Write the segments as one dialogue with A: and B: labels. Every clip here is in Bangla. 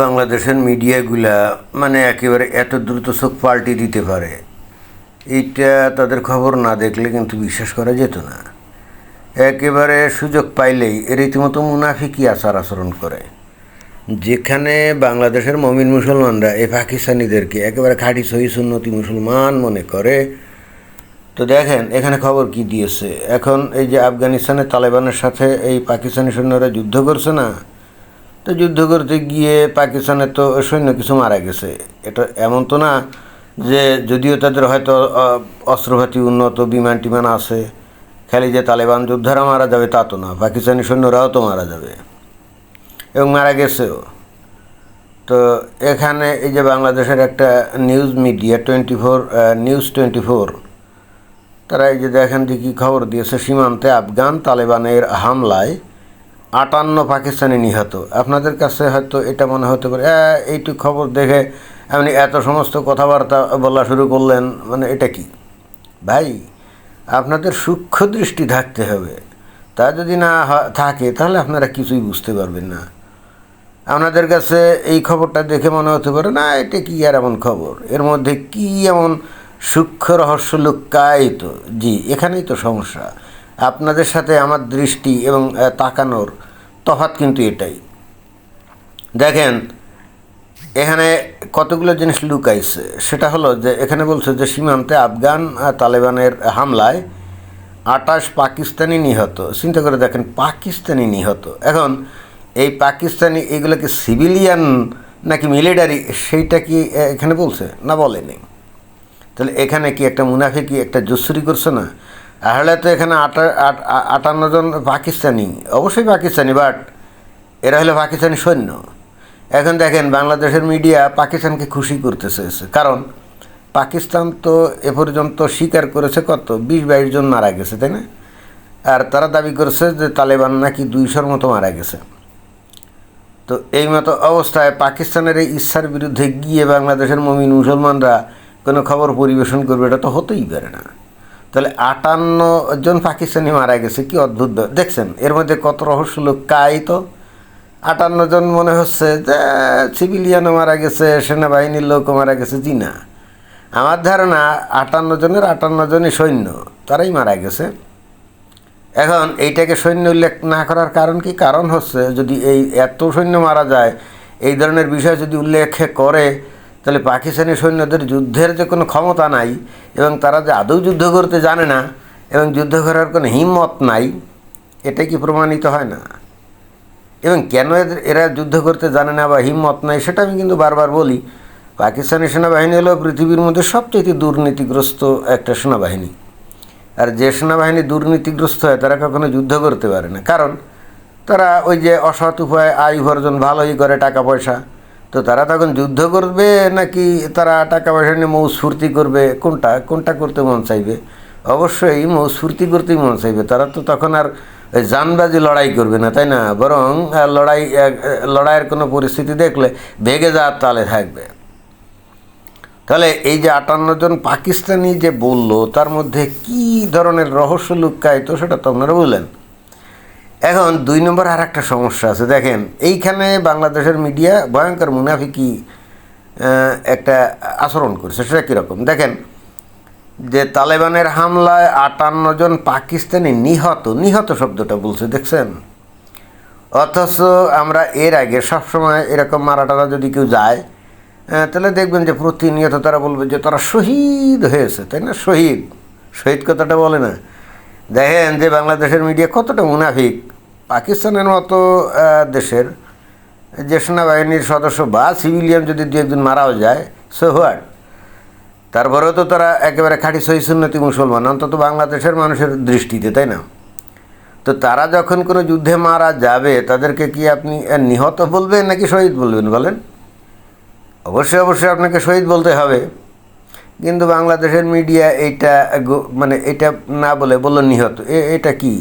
A: বাংলাদেশের মিডিয়াগুলা মানে একেবারে এত দ্রুত চোখ পাল্টে দিতে পারে, এইটা তাদের খবর না দেখলে কিন্তু বিশ্বাস করা যেত না। একেবারে সুযোগ পাইলেই রীতিমতো মুনাফিকি আচার আচরণ করে। যেখানে বাংলাদেশের মমিন মুসলমানরা এই পাকিস্তানিদেরকে একেবারে খাঁটি সহি সুন্নতি মুসলমান মনে করে। তো দেখেন, এখানে খবর কি দিয়েছে? এখন এই যে আফগানিস্তানের তালেবানের সাথে এই পাকিস্তানি সৈন্যরা যুদ্ধ করছে না তো যুদ্ধ করতে গিয়ে পাকিস্তানের তো সৈন্য কিছু মারা গেছে। এটা এমন তো না যে যদিও তাদের হয়তো অস্ত্রপাতি উন্নত, বিমান টিমান আছে, খালি যে তালেবান যোদ্ধারা মারা যাবে তা তো না, পাকিস্তানি সৈন্যরাও তো মারা যাবে। এবং মারা গেছেও। তো এখানে এই যে বাংলাদেশের একটা news media twenty four news twenty four তারা এই যে দেখেন যে কী খবর দিয়েছে, সীমান্তে আফগান তালেবানের হামলায় আটান্ন পাকিস্তানি নিহত। আপনাদের কাছে হয়তো এটা মনে হতে পারে "আহ, এইটুক খবর দেখে আপনি এত সমস্ত কথাবার্তা বলা শুরু করলেন মানে এটা কি? ভাই আপনাদের সূক্ষ্ম দৃষ্টি থাকতে হবে। তা যদি না থাকে তাহলে আপনারা কিছুই বুঝতে পারবেন না। আপনাদের কাছে এই খবরটা দেখে মনে হতে পারে না এটা কি আর এমন খবর? এর মধ্যে কি এমন সূক্ষ্ম রহস্য লুকায়িত জি এখানেই তো সমস্যা। আপনাদের সাথে আমার দৃষ্টি এবং তাকানোর তফাত কিন্তু এটাই। দেখেন, এখানে কতগুলো জিনিস লুকাইছে। সেটা হলো যে, এখানে বলছে যে, সীমান্তে আফগান তালেবানের হামলায় আটাশ পাকিস্তানি নিহত। চিন্তা করে দেখেন, পাকিস্তানি নিহত। এখন, এই পাকিস্তানি এগুলোকে সিভিলিয়ান নাকি মিলিটারি? সেইটা কি এখানে বলছে? না বলেনি। তাহলে এখানে কি একটা মুনাফিকি, একটা জুসরি করছে না? তাহলে তো এখানে আটা, আট- আটান্ন জন পাকিস্তানি। অবশ্যই পাকিস্তানি বাট এরা হলো পাকিস্তানি সৈন্য। এখন দেখেন, বাংলাদেশের মিডিয়া পাকিস্তানকে খুশি করতে চেয়েছে কারণ পাকিস্তান তো এ পর্যন্ত স্বীকার করেছে কত? বিশ, বাইশ জন মারা গেছে, তাই না? আর তারা দাবি করেছে যে তালেবান নাকি দুইশোর মতো মারা গেছে। তো এই মতো অবস্থায় পাকিস্তানের এই ইচ্ছার বিরুদ্ধে গিয়ে বাংলাদেশের মমিন মুসলমানরা কোনো খবর পরিবেশন করবে, এটা তো হতেই পারে না। তাহলে আটান্ন জন পাকিস্তানি মারা গেছে, কি অদ্ভুত দেখছেন, এর মধ্যে কত রহস্য কাই তো? আটান্ন জন মনে হচ্ছে যে, সিভিলিয়ানও মারা গেছে, সেনাবাহিনীর লোকও মারা গেছে, জি না। আমার ধারণা, আটান্ন জনের আটান্ন জনই সৈন্য, তারাই মারা গেছে। এখন এইটাকে সৈন্য উল্লেখ না করার কারণ কি? কারণ হচ্ছে যদি এই এত সৈন্য মারা যায়, এই ধরনের বিষয় যদি উল্লেখ করে তাহলে পাকিস্তানি সৈন্যদের যুদ্ধের যে কোনো ক্ষমতা নাই এবং তারা যে আদৌ যুদ্ধ করতে জানে না এবং যুদ্ধ করার কোনো হিম্মত নাই, এটা কি প্রমাণিত হয় না? এবং কেন এরা যুদ্ধ করতে জানে না বা হিম্মত নাই, সেটা আমি কিন্তু বারবার বলি। পাকিস্তানি সেনাবাহিনী হলো পৃথিবীর মধ্যে সবচেয়ে দুর্নীতিগ্রস্ত একটা সেনাবাহিনী। আর যে সেনাবাহিনী দুর্নীতিগ্রস্ত হয়, তারা কখনো যুদ্ধ করতে পারে না। কারণ তারা ওই যে অসৎ উপায়, আয় উপার্জন ভালোই করে টাকা পয়সা তো তারা তখন যুদ্ধ করবে নাকি তারা টাকা পয়সা নিয়ে মৌস্ফূর্তি করবে? কোনটা? কোনটা করতে মন চাইবে? অবশ্যই মৌস্ফূর্তি করতেই মন চাইবে। তারা তো তখন আর ওই জানবাজি লড়াই করবে না, তাই না? বরং লড়াই লড়াইয়ের কোনো পরিস্থিতি দেখলে ভেগে যাওয়ার তালে থাকবে। তাহলে এই যে আটান্ন জন পাকিস্তানি যে বলল, তার মধ্যে কি ধরনের রহস্য লুকায়িত সেটা তো আপনারা বললেন। এখন দুই নম্বর আর একটা সমস্যা আছে। দেখেন, এইখানে বাংলাদেশের মিডিয়া ভয়ঙ্কর মুনাফিকি একটা আচরণ করছে। সেটা কীরকম? দেখেন, যে তালেবানের হামলায় আটান্ন জন পাকিস্তানি নিহত নিহত শব্দটা বলছে, দেখছেন? অথচ আমরা এর আগে সবসময় এরকম মারাটারা যদি কেউ যায় তাহলে দেখবেন যে প্রতিনিয়ত তারা বলবে যে তারা শহীদ হয়েছে, তাই না? শহীদ। শহীদ কথাটা বলে না। দেখেন যে বাংলাদেশের মিডিয়া কতটা মুনাফিক। পাকিস্তানের মতো দেশের যে সেনাবাহিনীর সদস্য বা সিভিলিয়ান যদি দু একজন মারাও যায় সো হোয়াট তারপরেও তো তারা একেবারে খাঁটি সহি সুন্নতি মুসলমান, অন্তত বাংলাদেশের মানুষের দৃষ্টিতে, তাই না? তো তারা যখন কোনো যুদ্ধে মারা যাবে, তাদেরকে কি আপনি নিহত বলবেন নাকি শহীদ বলবেন বলেন? অবশ্যই অবশ্যই আপনাকে শহীদ বলতে হবে। কিন্তু বাংলাদেশের মিডিয়া এইটা মানে এটা না বলে বলল নিহত এটা কি?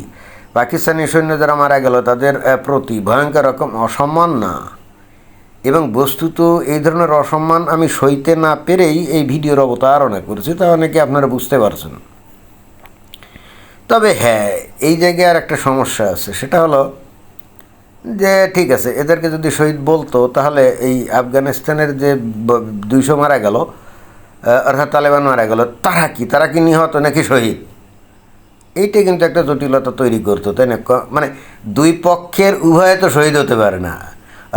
A: পাকিস্তানি সৈন্য যারা মারা গেল, তাদের প্রতি ভয়ঙ্কর রকম অসম্মান না। এবং বস্তুত এই ধরনের অসম্মান আমি সইতে না পেরেই এই ভিডিওর অবতারণা করেছি, তা অনেকে আপনারা বুঝতে পারছেন। তবে হ্যাঁ এই জায়গায় আর একটা সমস্যা আছে, সেটা হলো যে, ঠিক আছে, এদেরকে যদি শহীদ বলতো, তাহলে এই আফগানিস্তানের যে দুইশো মারা গেল অর্থাৎ তালেবান মারা গেল, তারা কি? তারা কি নিহত নাকি শহীদ? এইটাই কিন্তু একটা জটিলতা তৈরি করতো, তাই না? মানে দুই পক্ষের উভয়ে তো শহীদ হতে পারে না।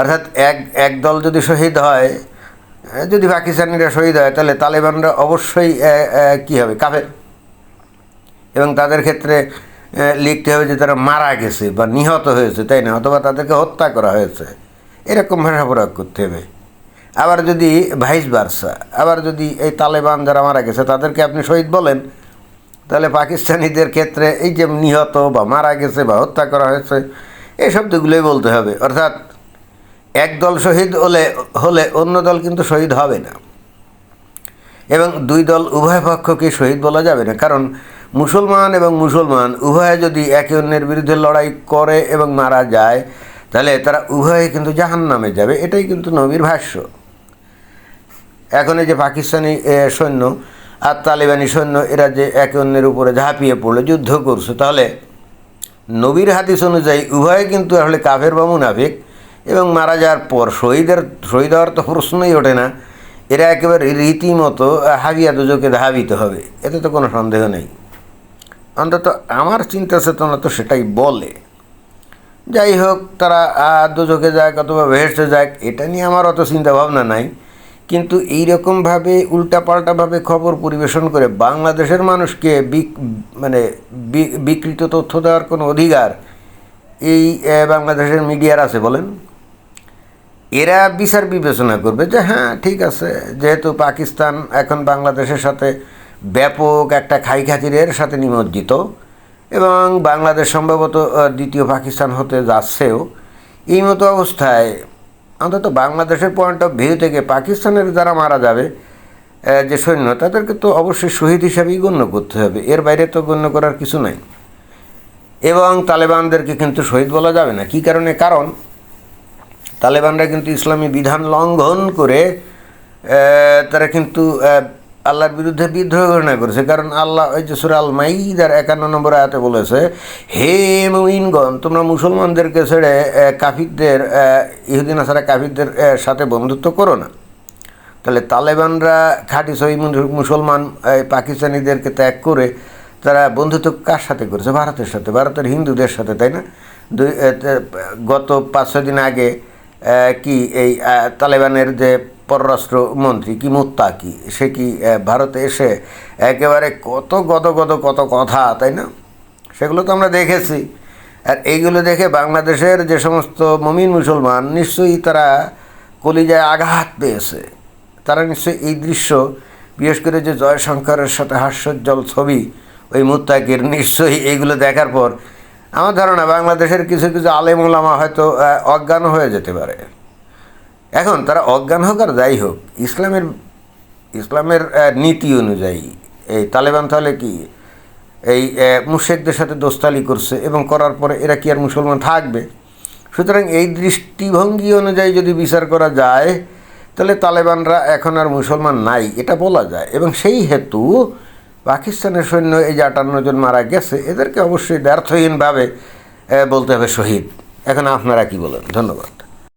A: অর্থাৎ এক এক দল যদি শহীদ হয় যদি পাকিস্তানিরা শহীদ হয়, তাহলে তালেবানরা অবশ্যই কী হবে? কাফের। এবং তাদের ক্ষেত্রে লিখতে হবে যে তারা মারা গেছে বা নিহত হয়েছে, তাই না? অথবা তাদেরকে হত্যা করা হয়েছে। এরকম ভাষা প্রয়োগ করতে হবে। আবার যদি ভাইস বার্সা আবার যদি এই তালেবান যারা মারা গেছে, তাদেরকে আপনি শহীদ বলেন তাহলে পাকিস্তানিদের ক্ষেত্রে এই যে নিহত বা মারা গেছে বা হত্যা করা হয়েছে, এই শব্দগুলোই বলতে হবে। অর্থাৎ এক দল শহীদ হলে হলে অন্য দল কিন্তু শহীদ হবে না। এবং দুই দল উভয় পক্ষকে শহীদ বলা যাবে না। কারণ মুসলমান এবং মুসলমান উভয়ে যদি একে অন্যের বিরুদ্ধে লড়াই করে এবং মারা যায়, তাহলে তারা উভয়ে কিন্তু জাহান নামে যাবে। এটাই কিন্তু নবীর ভাষ্য। এখন এই যে পাকিস্তানি সৈন্য আর তালিবানি সৈন্য এরা যে একে অন্যের উপরে ঝাঁপিয়ে পড়ল, যুদ্ধ করছে। তাহলে নবীর হাদিস অনুযায়ী উভয়ে কিন্তু আসলে কাফের বা মুনাফিক এবং মারা যাওয়ার পর শহীদের, শহীদ হওয়ার তো প্রশ্নই ওঠে না। এরা একেবারে রীতিমতো হাবিয়া দুজকে ধাবিত হবে, এতে তো কোনো সন্দেহ নেই। অন্তত আমার চিন্তা চেতনা তো সেটাই বলে। যাই হোক, তারা দুজকে যাক অথবা ভেসে যাক, এটা নিয়ে আমার অত চিন্তা ভাবনা নাই। কিন্তু এইরকমভাবে উল্টাপাল্টাভাবে খবর পরিবেশন করে বাংলাদেশের মানুষকে বিক- মানে বিকৃত তথ্য দেওয়ার কোনো অধিকার এই বাংলাদেশের মিডিয়ার আছে বলেন? এরা বিচার বিবেচনা করবে যে হ্যাঁ ঠিক আছে, যেহেতু পাকিস্তান এখন বাংলাদেশের সাথে ব্যাপক একটা খাই খাতিরের সাথে নিমজ্জিত এবং বাংলাদেশ সম্ভবত দ্বিতীয় পাকিস্তান হতে যাচ্ছেও, এই মতো অবস্থায় অন্তত বাংলাদেশের পয়েন্ট অফ ভিউ থেকে পাকিস্তানের যারা মারা যাবে যে সৈন্য, তাদেরকে তো অবশ্যই শহীদ হিসাবেই গণ্য করতে হবে। এর বাইরে তো গণ্য করার কিছু নাই। এবং তালেবানদেরকে কিন্তু শহীদ বলা যাবে না। কি কারণে? কারণ তালেবানরা কিন্তু ইসলামী বিধান লঙ্ঘন করে তারা কিন্তু আল্লাহর বিরুদ্ধে বিদ্রোহ ঘোষণা করেছে। কারণ আল্লাহ ওই যে সুরাল মাইদার একান্ন নম্বর আয়াতে বলেছে, হে মুইনগণ তোমরা মুসলমানদেরকে ছেড়ে কাফিরদের ইহুদিন আসারা কাফিরদের সাথে বন্ধুত্ব করো না। তাহলে তালেবানরা খাঁটি সহি মুসলমান পাকিস্তানিদেরকে ত্যাগ করে তারা বন্ধুত্ব কার সাথে করেছে? ভারতের সাথে। ভারতের হিন্দুদের সাথে, তাই না? দুই গত পাঁচ, ছয় দিন আগে কি এই তালেবানের যে পররাষ্ট্র মন্ত্রী কি মুত্তাকি? সে কি ভারতে এসে একেবারে কত গদ গদ কত কথা, তাই না? সেগুলো তো আমরা দেখেছি। আর এইগুলো দেখে বাংলাদেশের যে সমস্ত মমিন মুসলমান, নিশ্চয়ই তারা কলিজায় আঘাত পেয়েছে। তারা নিশ্চয়ই এই দৃশ্য, বিশেষ করে যে জয়শঙ্করের সাথে হাস্যোজ্জ্বল ছবি, ওই মুত্তাকির, নিশ্চয়ই এইগুলো দেখার পর, আমার ধারণা বাংলাদেশের কিছু কিছু আলেম ওলামা হয়তো অজ্ঞান হয়ে যেতে পারে। এখন তারা অজ্ঞান হোক আর যাই হোক, ইসলামের ইসলামের নীতি অনুযায়ী এই তালেবান তাহলে কি? এই মুশেকদের সাথে দোস্তালি করছে এবং করার পরে এরা কি আর মুসলমান থাকবে? সুতরাং এই দৃষ্টিভঙ্গি অনুযায়ী যদি বিচার করা যায়, তাহলে তালেবানরা এখন আর মুসলমান নাই, এটা বলা যায়। এবং সেই হেতু পাকিস্তানের সৈন্য এই যে আটান্ন জন মারা গেছে, এদেরকে অবশ্যই ব্যর্থহীনভাবে বলতে হবে শহীদ। এখন আপনারা কি বলেন? ধন্যবাদ।